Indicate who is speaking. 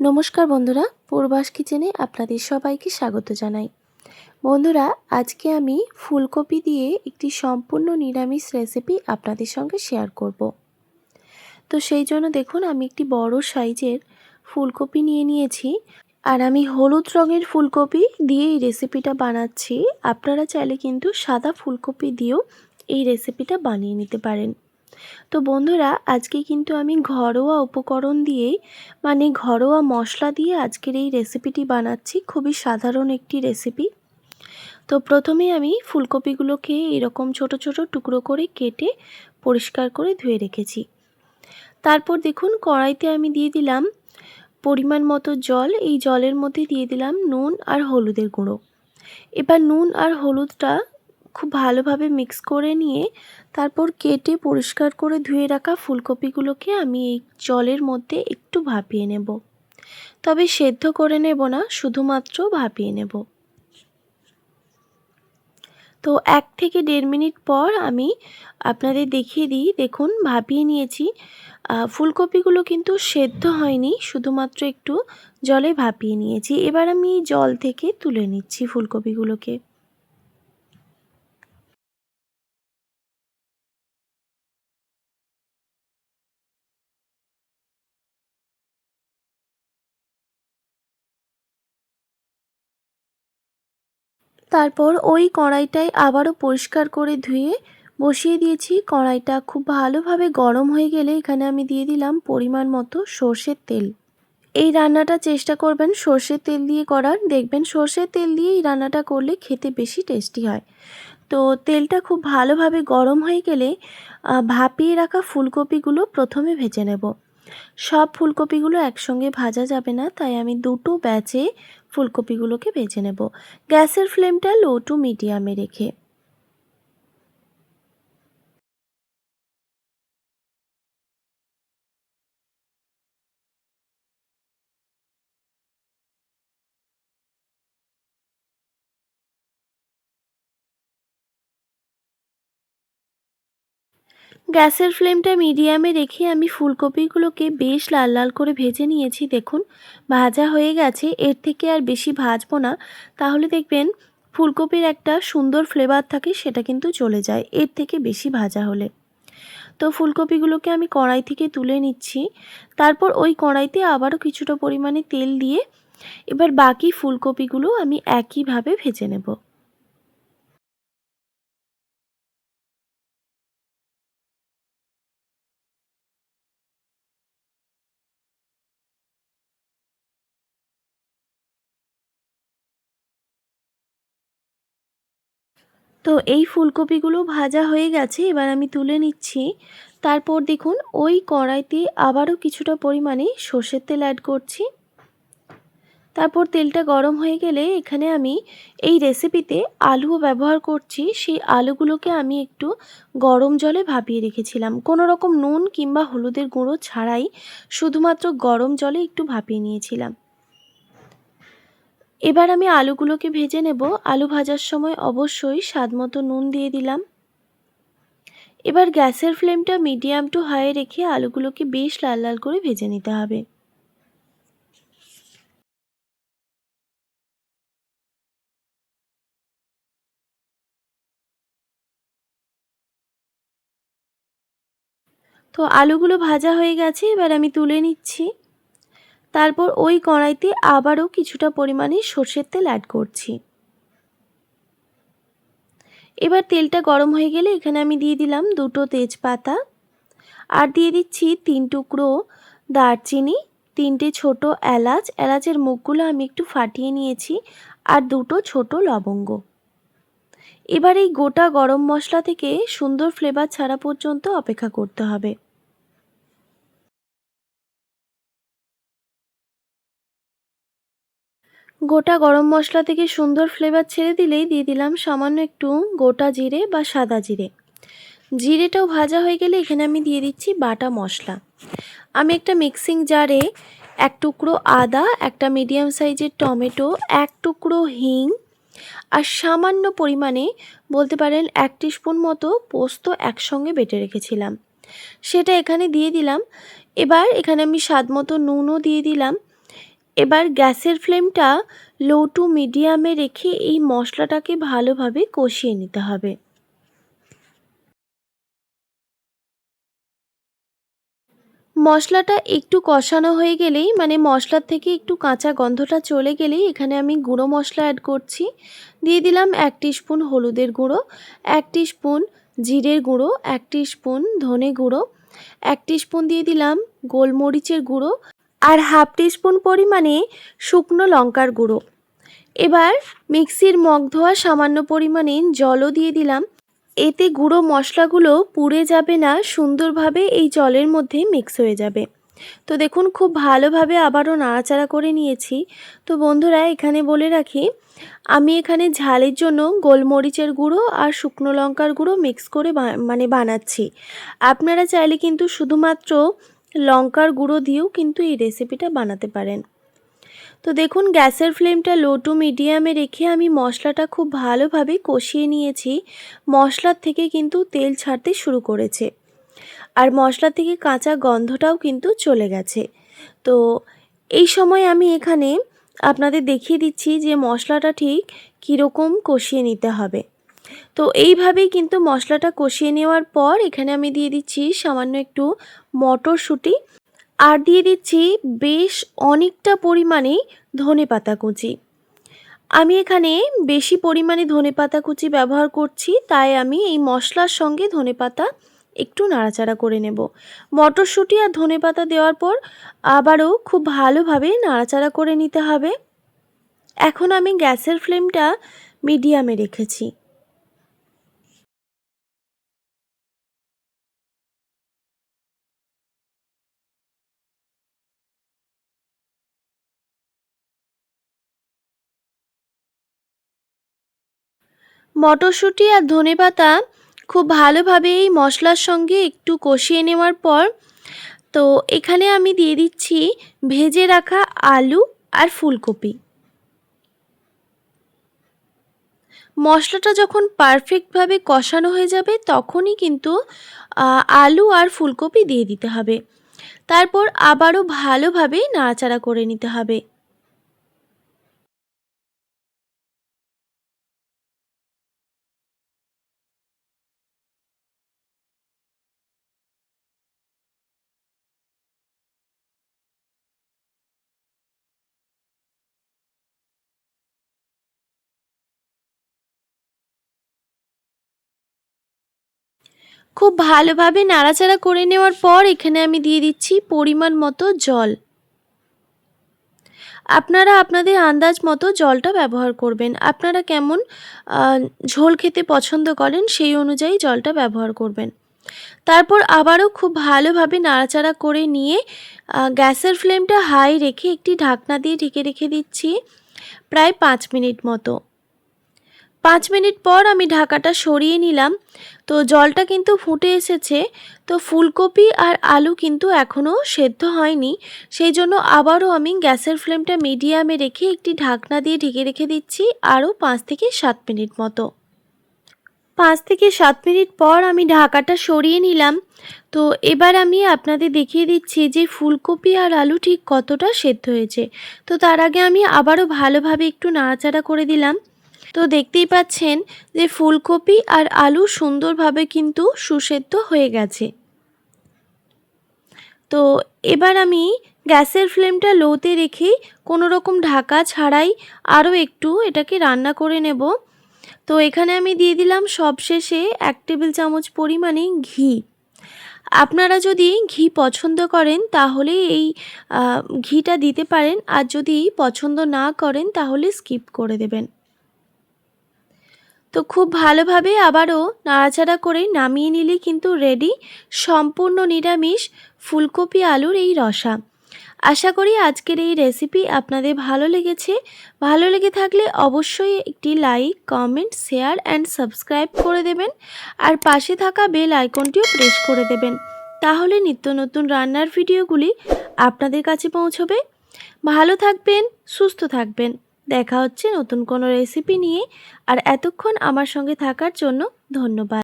Speaker 1: নমস্কার বন্ধুরা, পূর্বাস কিচেনে আপনাদের সবাইকে স্বাগত জানাই। বন্ধুরা, আজকে আমি ফুলকপি দিয়ে একটি সম্পূর্ণ নিরামিষ রেসিপি আপনাদের সঙ্গে শেয়ার করব। তো সেই জন্য দেখুন, আমি একটি বড় সাইজের ফুলকপি নিয়ে নিয়েছি। আর আমি হলুদ রঙের ফুলকপি দিয়ে এই রেসিপিটা বানাচ্ছি। আপনারা চাইলে কিন্তু সাদা ফুলকপি দিয়েও এই রেসিপিটা বানিয়ে নিতে পারেন। তো বন্ধুরা, আজকে কিন্তু আমি ঘরোয়া উপকরণ দিয়েই মানে ঘরোয়া মশলা দিয়ে আজকের এই রেসিপিটি বানাচ্ছি। খুবই সাধারণ একটি রেসিপি তো প্রথমে আমি ফুলকপিগুলোকে এরকম ছোট ছোট টুকরো করে কেটে পরিষ্কার করে ধুয়ে রেখেছি। তারপর দেখুন, কড়াইতে আমি দিয়ে দিলাম পরিমাণ মতো জল। এই জলের মধ্যে দিয়ে দিলাম নুন আর হলুদের গুঁড়ো। এবার নুন আর হলুদটা খুব ভালোভাবে মিক্স করে নিয়ে তারপর কেটে পরিষ্কার করে ধুয়ে রাখা ফুলকপিগুলোকে আমি এই জলের মধ্যে একটু ভাপিয়ে নেব। তবে সেদ্ধ করে নেব না, শুধুমাত্র ভাপিয়ে নেব। তো এক থেকে দেড় মিনিট পর আমি আপনাদের দেখিয়ে দিই, দেখুন ভাপিয়ে নিয়েছি। ফুলকপিগুলো কিন্তু সেদ্ধ হয়নি, শুধুমাত্র একটু জলে ভাপিয়ে নিয়েছি। এবার আমি জল থেকে তুলে নিচ্ছি ফুলকপিগুলোকে। তারপর ওই কড়াইটায় আবারও পরিষ্কার করে ধুয়ে বসিয়ে দিয়েছি। কড়াইটা খুব ভালোভাবে গরম হয়ে গেলে এখানে আমি দিয়ে দিলাম পরিমাণ মতো সর্ষের তেল। এই রান্নাটা চেষ্টা করবেন সর্ষের তেল দিয়ে করার। দেখবেন সর্ষের তেল দিয়ে এই রান্নাটা করলে খেতে বেশি টেস্টি হয়। তো তেলটা খুব ভালোভাবে গরম হয়ে গেলে ভাপিয়ে রাখা ফুলকপিগুলো প্রথমে ভেজে নেব। সব ফুলকপিগুলো একসঙ্গে ভাজা যাবে না, তাই আমি দুটো ব্যাচে ফুলকপিগুলোকে ভেজে নেব। গ্যাসের ফ্লেমটা লো টু মিডিয়ামে রেখে। গ্যাসের ফ্লেমটা মিডিয়ামে রেখে আমি ফুলকপিগুলোকে বেশ লাল লাল করে ভেজে নিয়েছি, দেখুন। ভাজা হয়ে গেছে, এর থেকে আর বেশি ভাজবো না। তাহলে দেখবেন ফুলকপির একটা সুন্দর ফ্লেভার থাকে, সেটা কিন্তু চলে যায়, এর থেকে বেশি ভাজা হলে। তো ফুলকপিগুলোকে আমি কড়াই থেকে তুলে নিচ্ছি। তারপর ওই কড়াইতে আবারও কিছুটা পরিমাণে তেল দিয়ে এবার বাকি ফুলকপিগুলো আমি একইভাবে ভেজে নেব। তো এই ফুলকপিগুলো ভাজা হয়ে গেছে, এবার আমি তুলে নিচ্ছি। তারপর দেখুন, ওই কড়াইতে আবারও কিছুটা পরিমাণে সর্ষের তেল অ্যাড করছি। তারপর তেলটা গরম হয়ে গেলে এখানে আমি এই রেসিপিতে আলুও ব্যবহার করছি। সেই আলুগুলোকে আমি একটু গরম জলে ভাপিয়ে রেখেছিলাম। কোনো রকম নুন কিংবা হলুদের গুঁড়ো ছাড়াই শুধুমাত্র গরম জলে একটু ভাপিয়ে নিয়েছিলাম। এবার আমি আলুগুলোকে ভেজে নেব। আলু ভাজার সময় অবশ্যই স্বাদ মতো নুন দিয়ে দিলাম। এবার গ্যাসের ফ্লেমটা মিডিয়াম টু হাই রেখে আলুগুলোকে বেশ লাল লাল করে ভেজে নিতে হবে। তো আলুগুলো ভাজা হয়ে গেছে, এবার আমি তুলে নিচ্ছি। তারপর ওই কড়াইতে আবারও কিছুটা পরিমাণে সর্ষের তেল অ্যাড করছি। এবার তেলটা গরম হয়ে গেলে এখানে আমি দিয়ে দিলাম দুটো তেজপাতা। আর দিয়ে দিচ্ছি তিন টুকরো দারচিনি, তিনটে ছোট এলাচ। এলাচের মুখগুলো আমি একটু ফাটিয়ে নিয়েছি আর দুটো ছোট লবঙ্গ। এবার এই গোটা গরম মশলা থেকে সুন্দর ফ্লেভার ছাড়া পর্যন্ত অপেক্ষা করতে হবে। গোটা গরম মশলা থেকে সুন্দর ফ্লেভার ছেড়ে দিলেই দিয়ে দিলাম সামান্য একটু গোটা জিরে বা সাদা জিরে। জিরেটাও ভাজা হয়ে গেলে এখানে আমি দিয়ে দিচ্ছি বাটা মশলা। আমি একটা মিক্সিং জারে এক টুকরো আদা, একটা মিডিয়াম সাইজের টমেটো, এক টুকরো হিং আর সামান্য পরিমাণে বলতে পারেন এক স্পুন মতো পোস্ত একসঙ্গে বেটে রেখেছিলাম। সেটা এখানে দিয়ে দিলাম। এবার এখানে আমি স্বাদ মতো নুনও দিয়ে দিলাম। এবার গ্যাসের ফ্লেমটা লো টু মিডিয়ামে রেখে এই মশলাটাকে ভালোভাবে কষিয়ে নিতে হবে। মশলাটা একটু কষানো হয়ে গেলেই মানে মশলার থেকে একটু কাঁচা গন্ধটা চলে গেলেই এখানে আমি গুঁড়ো মশলা অ্যাড করছি। দিয়ে দিলাম এক স্পুন হলুদের গুঁড়ো, এক স্পুন জিরের গুঁড়ো, এক স্পুন ধনে গুঁড়ো, এক স্পুন দিয়ে দিলাম গোলমরিচের গুঁড়ো। আর হাফ স্পুন পরিমাণে শুকনো লঙ্কার গুঁড়ো। এবার মিক্সির মগ ধোয়া সামান্য পরিমাণে জলও দিয়ে দিলাম। এতে গুঁড়ো মশলাগুলো পুড়ে যাবে না, সুন্দরভাবে এই জলের মধ্যে মিক্স হয়ে যাবে। তো দেখুন, খুব ভালোভাবে আবারও নাড়াচাড়া করে নিয়েছি। তো বন্ধুরা, এখানে বলে রাখি, আমি এখানে ঝালের জন্য গোলমরিচের গুঁড়ো আর শুকনো লঙ্কার গুঁড়ো মিক্স করে মানে বানাচ্ছি। আপনারা চাইলে কিন্তু শুধুমাত্র লঙ্কার গুঁড়ো দিয়েও কিন্তু এই রেসিপিটা বানাতে পারেন। তো দেখুন, গ্যাসের ফ্লেমটা লো টু মিডিয়ামে রেখে আমি মশলাটা খুব ভালোভাবে কষিয়ে নিয়েছি। মশলার থেকে কিন্তু তেল ছাড়তে শুরু করেছে। আর মশলা থেকে কাঁচা গন্ধটাও কিন্তু চলে গেছে। তো এই সময় আমি এখানে আপনাদের দেখিয়ে দিচ্ছি যে মশলাটা ঠিক কীরকম কষিয়ে নিতে হবে। তো এইভাবেই কিন্তু মশলাটা কষিয়ে নেওয়ার পর এখানে আমি দিয়ে দিচ্ছি সামান্য একটু মটরশুঁটি। আর দিয়ে দিচ্ছি বেশ অনেকটা পরিমাণে ধনে পাতা কুচি। আমি এখানে বেশি পরিমাণে ধনে পাতা কুচি ব্যবহার করছি, তাই আমি এই মশলার সঙ্গে ধনে পাতা একটু নাড়াচাড়া করে নেব। মটরশুঁটি আর ধনে পাতা দেওয়ার পর আবারও খুব ভালোভাবে নাড়াচাড়া করে নিতে হবে। এখন আমি গ্যাসের ফ্লেমটা মিডিয়ামে রেখেছি। মটরশুঁটি আর ধনেপাতা খুব ভালোভাবে এই মশলার সঙ্গে একটু কষিয়ে নেওয়ার পর, তো এখানে আমি দিয়ে দিচ্ছি ভেজে রাখা আলু আর ফুলকপি। মশলাটা যখন পারফেক্টভাবে কষানো হয়ে যাবে, তখনই কিন্তু আলু আর ফুলকপি দিয়ে দিতে হবে। তারপর আবারও ভালোভাবে নাড়াচাড়া করে নিতে হবে। খুব ভালোভাবে নাড়াচাড়া করে নেওয়ার পর এখানে আমি দিয়ে দিচ্ছি পরিমাণ মতো জল। আপনারা আপনাদের আন্দাজ মতো জলটা ব্যবহার করবেন। আপনারা কেমন ঝোল খেতে পছন্দ করেন সেই অনুযায়ী জলটা ব্যবহার করবেন। তারপর আবারও খুব ভালোভাবে নাড়াচাড়া করে নিয়ে গ্যাসের ফ্লেমটা হাই রেখে একটি ঢাকনা দিয়ে ঢেকে রেখে দিচ্ছি, প্রায় পাঁচ মিনিট মতো। পাঁচ মিনিট পর আমি ঢাকাটা সরিয়ে নিলাম। তো জলটা কিন্তু ফুটে এসেছে। তো ফুলকপি আর আলু কিন্তু এখনও সেদ্ধ হয়নি। সেই জন্য আবারও আমি গ্যাসের ফ্লেমটা মিডিয়ামে রেখে একটি ঢাকনা দিয়ে ঢেকে রেখে দিচ্ছি আরও পাঁচ থেকে সাত মিনিট মতো। পাঁচ থেকে সাত মিনিট পর আমি ঢাকাটা সরিয়ে নিলাম। তো এবার আমি আপনাদের দেখিয়ে দিচ্ছি যে ফুলকপি আর আলু ঠিক কতটা সেদ্ধ হয়েছে। তো তার আগে আমি আবারও ভালোভাবে একটু নাড়াচাড়া করে দিলাম। তো দেখতেই পাচ্ছেন যে ফুলকপি আর আলু সুন্দরভাবে কিন্তু সুসেদ্ধ হয়ে গেছে। তো এবার আমি গ্যাসের ফ্লেমটা লোতে রেখে কোনো রকম ঢাকা ছাড়াই আরও একটু এটাকে রান্না করে নেব। তো এখানে আমি দিয়ে দিলাম সবশেষে এক টেবিল চামচ পরিমাণে ঘি। আপনারা যদি ঘি পছন্দ করেন তাহলে এই ঘিটা দিতে পারেন আর যদি পছন্দ না করেন তাহলে স্কিপ করে দেবেন। তো খুব ভালোভাবে আবারও নাড়াচাড়া করে নামিয়ে নিলে কিন্তু রেডি সম্পূর্ণ নিরামিষ ফুলকপি আলুর এই রসা। আশা করি আজকের এই রেসিপি আপনাদের ভালো লেগেছে। ভালো লেগে থাকলে অবশ্যই একটি like, comment, share and subscribe করে দেবেন আর পাশে থাকা বেল আইকনটিও প্রেস করে দেবেন। তাহলে নিত্য নতুন রান্নার ভিডিওগুলি আপনাদের কাছে পৌঁছবে। ভালো থাকবেন, সুস্থ থাকবেন। দেখা হচ্ছে নতুন কোনো রেসিপি নিয়ে। আর এতক্ষণ আমার সঙ্গে থাকার জন্য ধন্যবাদ।